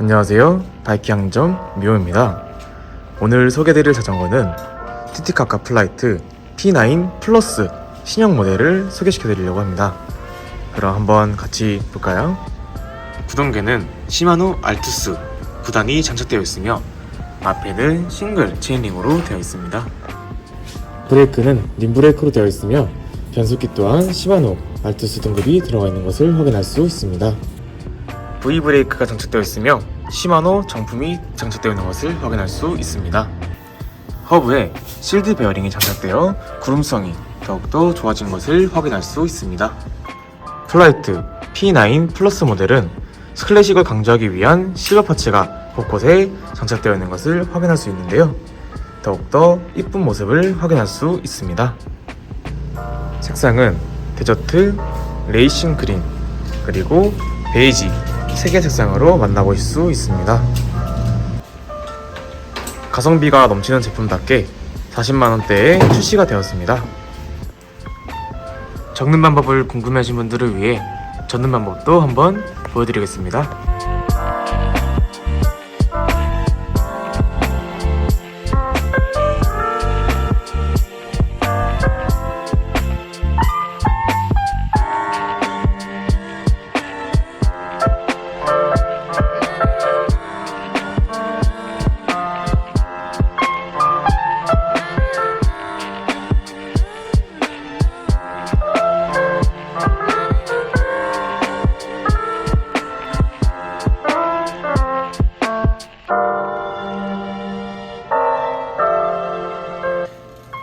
안녕하세요. 바이킹 항점 미호입니다. 오늘 소개드릴 자전거는 티티카카 플라이트 P9 플러스 신형 모델을 소개시켜 드리려고 합니다. 그럼 한번 같이 볼까요? 구동계는 시마노 알투스 9단이 장착되어 있으며 앞에는 싱글 체인링으로 되어 있습니다. 브레이크는 림브레이크로 되어 있으며 변속기 또한 시마노 알투스 등급이 들어가 있는 것을 확인할 수 있습니다. V 브레이크가 장착되어 있으며 시마노 정품이 장착되어 있는 것을 확인할 수 있습니다. 허브에 실드 베어링이 장착되어 구름성이 더욱더 좋아진 것을 확인할 수 있습니다. 플라이트 P9 플러스 모델은 클래식을 강조하기 위한 실버 파츠가 곳곳에 장착되어 있는 것을 확인할 수 있는데요. 더욱더 이쁜 모습을 확인할 수 있습니다. 색상은 데저트, 레이싱 그린, 그리고 베이지 세 개 색상으로 만나보실 수 있습니다. 가성비가 넘치는 제품답게 40만원대에 출시가 되었습니다. 적는 방법을 궁금해하신 분들을 위해 적는 방법도 한번 보여드리겠습니다.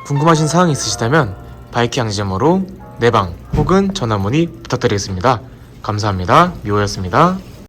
궁금하신 사항이 있으시다면 바이크 양지점으로 내방 혹은 전화 문의 부탁드리겠습니다. 감사합니다. 미호였습니다.